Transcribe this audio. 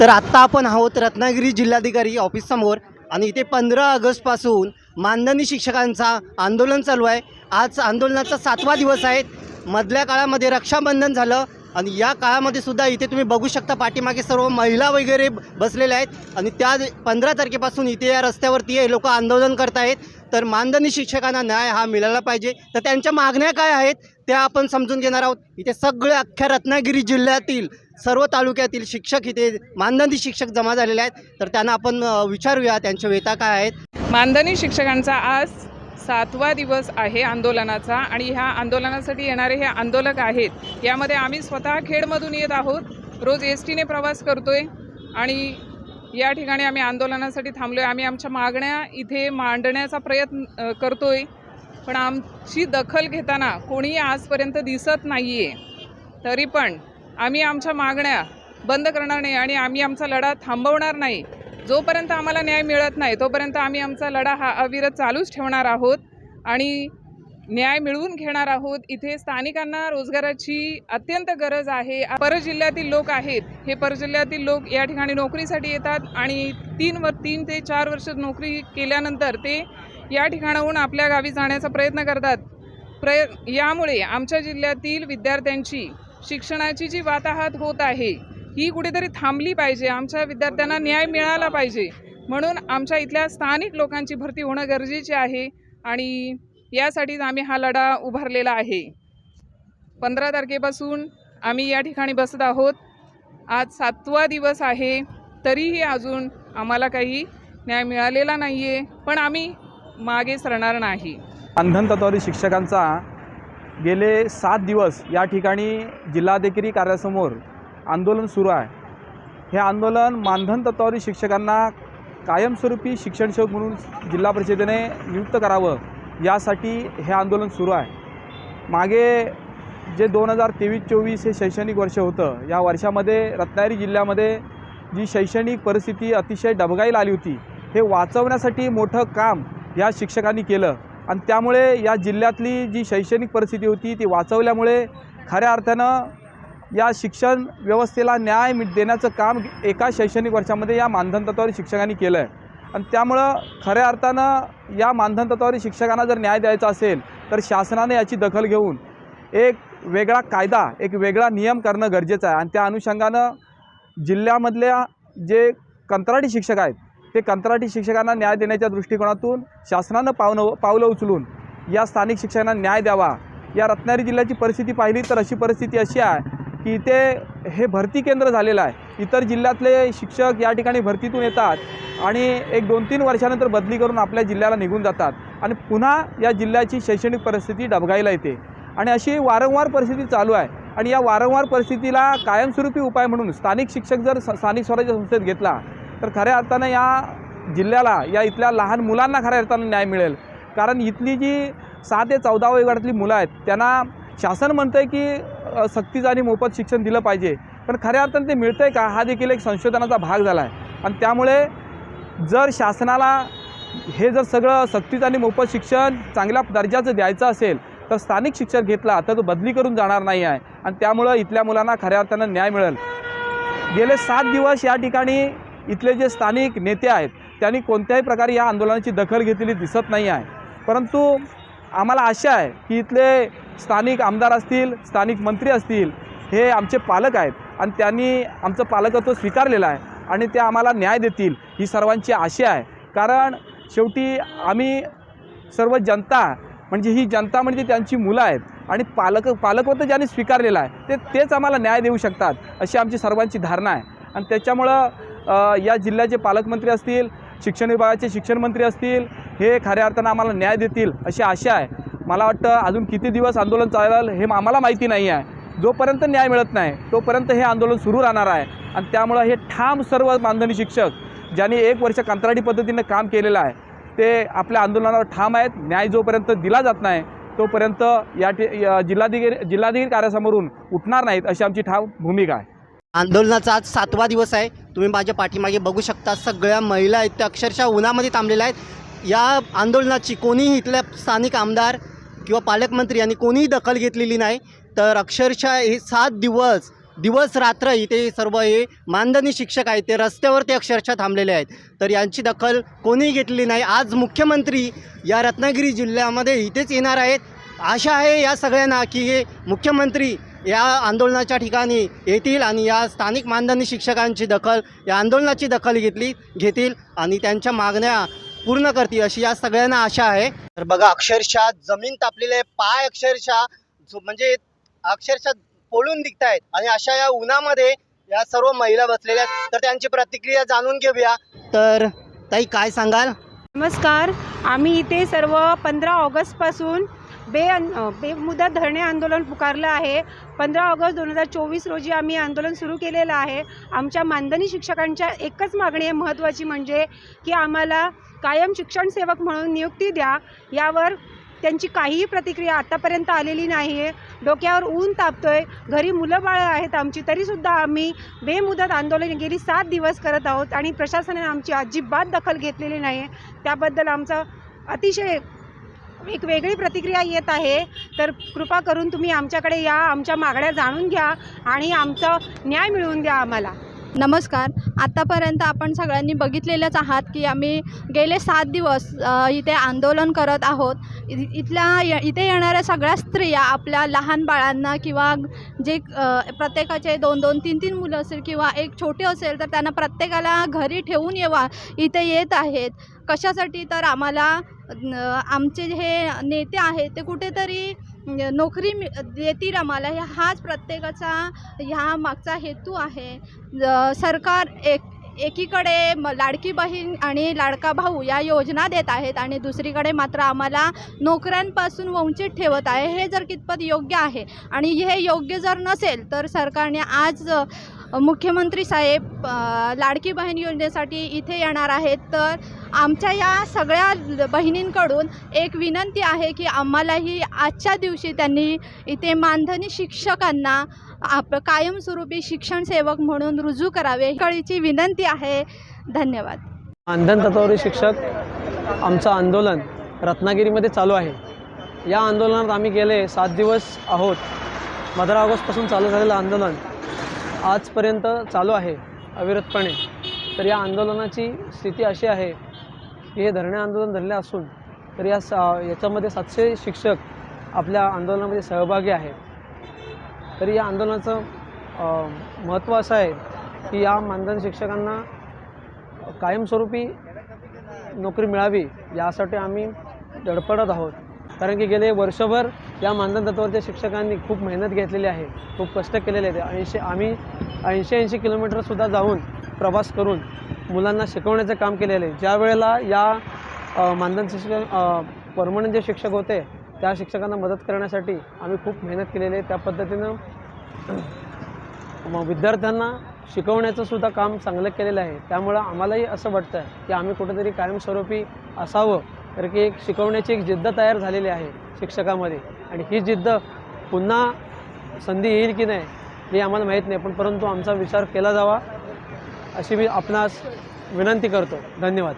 तर आत्ता आपण आहोत रत्नागिरी जिल्हाधिकारी ऑफिससमोर आणि इथे पंधरा ऑगस्टपासून मानधनी शिक्षकांचा आंदोलन चालू आहे. आज आंदोलनाचा सातवा दिवस आहे. मधल्या काळामध्ये रक्षाबंधन झालं. आणि या काळामध्ये सुद्धा इथे तुम्ही बघू शकता पाठीमागे सर्व महिला वगैरे बसलेल्या आहेत. आणि त्या पंधरा तारखेपासून इथे या रस्त्यावरती हे लोक आंदोलन करत आहेत. तर मानधनी शिक्षकांना न्याय हा मिळाला पाहिजे. तर त्यांच्या मागण्या काय आहेत त्या आपण समजून घेणार आहोत. इथे सगळे अख्ख्या रत्नागिरी जिल्ह्यातील सर्व तालुक्यातील शिक्षक इथे मानधनी शिक्षक जमा झालेले आहेत. तर त्यांना आपण विचारूया त्यांच्या वेता काय आहेत. मानधनी शिक्षकांचा आज सातवा दिवस आहे आंदोलनाचा आणि ह्या आंदोलनासाठी येणारे हे आंदोलक आहेत यामध्ये आम्ही स्वतः खेडमधून येत आहोत. रोज एस टीने प्रवास करतोय आणि या ठिकाणी आम्ही आंदोलनासाठी थांबलो आहे आम्ही आमच्या मागण्या इथे मांडण्याचा प्रयत्न करतो करतोय. पण आमची दखल घेताना कोणीही आजपर्यंत दिसत नाही आहे तरी पण आम्ही आमच्या मागण्या बंद करणार नाही आणि आम्ही आमचा लढा थांबवणार नाही. जोपर्यंत आम्हाला न्याय मिळत नाही तोपर्यंत आम्ही आमचा लढा हा अविरत चालूच ठेवणार आहोत आणि न्याय मिळवून घेणार आहोत. इथे स्थानिकांना रोजगाराची अत्यंत गरज आहे. परजिल्ह्यातील लोक आहेत. हे परजिल्ह्यातील लोक या ठिकाणी नोकरीसाठी येतात आणि तीन व तीन ते चार वर्ष नोकरी केल्यानंतर ते या ठिकाणाहून आपल्या गावी जाण्याचा प्रयत्न करतात. प्रय यामुळे आमच्या जिल्ह्यातील विद्यार्थ्यांची शिक्षणाची जी वाताहत होत आहे ही कुठेतरी थांबली पाहिजे. आमच्या विद्यार्थ्यांना न्याय मिळाला पाहिजे. म्हणून आमच्या इथल्या स्थानिक लोकांची भरती होणं गरजेचे आहे आणि यासाठीच आम्ही हा लढा उभारलेला आहे. पंधरा तारखेपासून आम्ही या ठिकाणी बसत आहोत. आज सातवा दिवस आहे तरीही अजून आम्हाला काही न्याय मिळालेला नाही आहे पण आम्ही मागे सरणार नाही. अंधन तत्वावरील शिक्षकांचा गेले सात दिवस या ठिकाणी जिल्हाधिकारी कार्यासमोर आंदोलन सुरू आहे. हे आंदोलन मानधन तत्वावरील शिक्षकांना कायमस्वरूपी शिक्षण सेवक म्हणून जिल्हा परिषदेने नियुक्त करावं यासाठी हे आंदोलन सुरू आहे. मागे जे दोन हजार तेवीस चोवीस हे शैक्षणिक वर्ष होतं या वर्षामध्ये रत्नागिरी जिल्ह्यामध्ये जी शैक्षणिक परिस्थिती अतिशय डबगाईला आली होती हे वाचवण्यासाठी मोठं काम या शिक्षकांनी केलं. आणि त्यामुळे या जिल्ह्यातली जी शैक्षणिक परिस्थिती होती ती वाचवल्यामुळे खऱ्या अर्थानं या शिक्षण व्यवस्थेला न्याय मिळ देण्याचं काम एका शैक्षणिक वर्षामध्ये या मानधन तत्वावरील शिक्षकांनी केलं आहे आणि त्यामुळं खऱ्या अर्थानं या मानधन तत्वावरील शिक्षकांना जर न्याय द्यायचा असेल तर शासनाने याची दखल घेऊन एक वेगळा कायदा एक वेगळा नियम करणं गरजेचं आहे. आणि त्या अनुषंगानं जिल्ह्यामधल्या जे कंत्राटी शिक्षक आहेत ते कंत्राटी शिक्षकांना न्याय देण्याच्या दृष्टिकोनातून शासनानं पावलं पावलं उचलून या स्थानिक शिक्षकांना न्याय द्यावा. या रत्नागिरी जिल्ह्याची परिस्थिती पाहिली तर अशी परिस्थिती अशी आहे की इथे हे भरती केंद्र झालेलं आहे. इतर जिल्ह्यातले शिक्षक या ठिकाणी भरतीतून येतात आणि एक दोन तीन वर्षानंतर बदली करून आपल्या जिल्ह्याला निघून जातात आणि पुन्हा या जिल्ह्याची शैक्षणिक परिस्थिती डबघाईला येते. आणि अशी वारंवार परिस्थिती चालू आहे. आणि या वारंवार परिस्थितीला कायमस्वरूपी उपाय म्हणून स्थानिक शिक्षक जर स्थानिक स्वराज्य संस्थेत घेतला तर खऱ्या अर्थानं या जिल्ह्याला या इथल्या लहान मुलांना खऱ्या अर्थानं न्याय मिळेल. कारण इथली जी सहा ते चौदा वयोगटातली मुलं आहेत त्यांना शासन म्हणतं आहे की सक्तीचं आणि मोफत शिक्षण दिलं पाहिजे. पण खऱ्या अर्थानं ते मिळतं आहे का? हा देखील एक संशोधनाचा भाग झाला आहे आणि त्यामुळे जर शासनाला हे जर सगळं सक्तीचं आणि मोफत शिक्षण चांगल्या दर्जाचं द्यायचं असेल तर स्थानिक शिक्षक घेतला तर तो बदली करून जाणार नाही आहे. आणि त्यामुळं इथल्या मुलांना खऱ्या अर्थानं न्याय मिळेल. गेले सात दिवस या ठिकाणी इथले जे स्थानिक नेते आहेत त्यांनी कोणत्याही प्रकारे या आंदोलनाची दखल घेतलेली दिसत नाही आहे. परंतु आम्हाला आशा आहे की इथले स्थानिक आमदार असतील स्थानिक मंत्री असतील हे आमचे पालक आहेत आणि त्यांनी आमचं पालकत्व स्वीकारलेलं आहे आणि ते आम्हाला न्याय देतील ही सर्वांची आशा आहे. कारण शेवटी आम्ही सर्व जनता म्हणजे ही जनता म्हणजे त्यांची मुलं आहेत आणि पालक पालकत्व ज्यांनी स्वीकारलेलं आहे ते तेच आम्हाला न्याय देऊ शकतात अशी आमची सर्वांची धारणा आहे. आणि त्याच्यामुळं या जिल्ह्याचे पालकमंत्री असतील शिक्षण विभागाचे शिक्षण मंत्री असतील हे खऱ्या अर्थानं आम्हाला न्याय देतील अशी आशा आहे. मला वाटतं अजून किती दिवस आंदोलन चालेल हे आम्हाला माहिती नाही आहे. जोपर्यंत न्याय मिळत नाही तोपर्यंत हे आंदोलन सुरू राहणार आहे. आणि त्यामुळं हे ठाम सर्व मानधनी शिक्षक ज्यांनी एक वर्ष कंत्राटी पद्धतीनं काम केलेलं आहे ते आपल्या आंदोलनावर ठाम आहेत. न्याय जोपर्यंत दिला जात नाही तोपर्यंत या ठि या जिल्हाधिकारी जिल्हाधिकारी कार्यासमोरून उठणार नाहीत अशी आमची ठाम भूमिका आहे. आंदोलनाचा आज सातवा दिवस आहे. तुम्ही माझ्या पाठीमागे बघू शकता सगळ्या महिला आहेत त्या अक्षरशः उन्हामध्ये थांबलेल्या आहेत. या आंदोलनाची कोणीही इथल्या स्थानिक आमदार किंवा पालकमंत्री यांनी कोणीही दखल घेतलेली नाही. तर अक्षरशः हे सात दिवस दिवस रात्र इथे सर्व हे मानधनी शिक्षक आहेत ते रस्त्यावर ते अक्षरशः थांबलेले आहेत. तर यांची दखल कोणीही घेतलेली नाही. आज मुख्यमंत्री या रत्नागिरी जिल्ह्यामध्ये इथेच येणार आहेत. आशा आहे या सगळ्यांना की हे मुख्यमंत्री या आंदोलनाच्या ठिकाणी येतील आणि या स्थानिक मानधनी शिक्षकांची दखल या आंदोलनाची दखल घेतली घेतील आणि त्यांच्या मागण्या पूर्ण करतील अशी या सगळ्यांना आशा आहे. तर बघा अक्षरशः जमीन तापलेले पाय अक्षरशः जो- म्हणजे अक्षरशः पोळून निघत आहेत आणि अशा या उन्हामध्ये या सर्व महिला बसलेल्या आहेत. तर त्यांची प्रतिक्रिया जाणून घेऊया. तर ताई काय सांगाल? नमस्कार. आम्ही इथे सर्व पंधरा ऑगस्टपासून बे बेमुदत धरणे आंदोलन पुकारलं आहे. पंधरा ऑगस्ट दोन हजार चोवीस रोजी आम्ही आंदोलन सुरू केलेलं आहे. आमच्या मानधनी शिक्षकांच्या एकच मागणी आहे महत्त्वाची म्हणजे की आम्हाला कायम शिक्षण सेवक म्हणून नियुक्ती द्या. यावर त्यांची काहीही प्रतिक्रिया आत्तापर्यंत आलेली नाही आहे. डोक्यावर ऊन तापतोय. घरी मुलं बाळं आहेत आमची तरीसुद्धा आम्ही बेमुदत आंदोलन गेली सात दिवस करत आहोत आणि प्रशासनाने आमची अजिबात दखल घेतलेली नाही आहे. त्याबद्दल आमचा अतिशय एक वेगळी प्रतिक्रिया येत आहे. तर कृपा करून तुम्ही आमच्याकडे या आमच्या मागण्या जाणून घ्या आणि आमचा न्याय मिळवून द्या आम्हाला. नमस्कार. आत्तापर्यंत आपण सगळ्यांनी बघितलेलंच आहात की आम्ही गेले सात दिवस इथे आंदोलन करत आहोत. इ- इथल्या इथे येणाऱ्या सगळ्या स्त्रिया आपल्या लहान बाळांना किंवा जे प्रत्येकाचे दोन दोन तीन तीन मुलं असेल किंवा एक छोटे असेल तर त्यांना प्रत्येकाला घरी ठेवून येवा इथे येत आहेत. कशासाठी? तर आम्हाला आमचे हे नेते आहेत ते कुठेतरी नोकरी मि देतील आम्हाला. हे हाच प्रत्येकाचा ह्या मागचा हेतू आहे. सरकार एक एकीकडे म लाडकी बहीण आणि लाडका भाऊ या योजना देत आहेत आणि दुसरीकडे मात्र आम्हाला नोकऱ्यांपासून वंचित ठेवत आहे. हे जर कितपत योग्य आहे आणि हे योग्य जर नसेल तर सरकारने आज मुख्यमंत्री साहेब लाडकी बहीण योजनेसाठी इथे येणार आहेत. तर आमच्या या सगळ्या बहिणींकडून एक विनंती आहे की आम्हालाही आजच्या दिवशी त्यांनी इथे मानधनी शिक्षकांना आप कायमस्वरूपी शिक्षण सेवक म्हणून रुजू करावे कळीची विनंती आहे. धन्यवाद. मानधन तत्वावरील शिक्षक आमचं आंदोलन रत्नागिरीमध्ये चालू आहे. या आंदोलनात आम्ही गेले सात दिवस आहोत. पंधरा ऑगस्टपासून चालू झालेलं आंदोलन आजपर्यंत चालू आहे अविरतपणे. तर या आंदोलनाची स्थिती अशी आहे की हे धरणे आंदोलन धरले असून तर या सा याच्यामध्ये सातशे शिक्षक आपल्या आंदोलनामध्ये सहभागी आहे तर या आंदोलनाचं महत्त्व असं आहे की या मानधन शिक्षकांना कायमस्वरूपी नोकरी मिळावी यासाठी आम्ही धडपडत आहोत. कारण की गेले वर्षभर या मानधन तत्वावरच्या शिक्षकांनी खूप मेहनत घेतलेली आहे खूप कष्ट केलेले आहेत आणि आम्ही ऐंशी ऐंशी किलोमीटरसुद्धा जाऊन प्रवास करून मुलांना शिकवण्याचं काम केलेलं आहे. ज्या वेळेला या मानधन शिक्षक परमनंट जे शिक्षक होते त्या शिक्षकांना मदत करण्यासाठी आम्ही खूप मेहनत केलेली आहे. त्या पद्धतीनं मग विद्यार्थ्यांना शिकवण्याचं सुद्धा काम चांगलं केलेलं आहे. त्यामुळं आम्हालाही असं वाटतं की आम्ही कुठेतरी कायमस्वरूपी असावं. कारण की एक शिकवण्याची एक जिद्द तयार झालेली आहे शिक्षकामध्ये. आणि ही जिद्द पुन्हा संधी येईल की नाही हे आम्हाला माहीत नाही पण परंतु आमचा विचार केला जावा अशी मी आपणास विनंती करतो. धन्यवाद.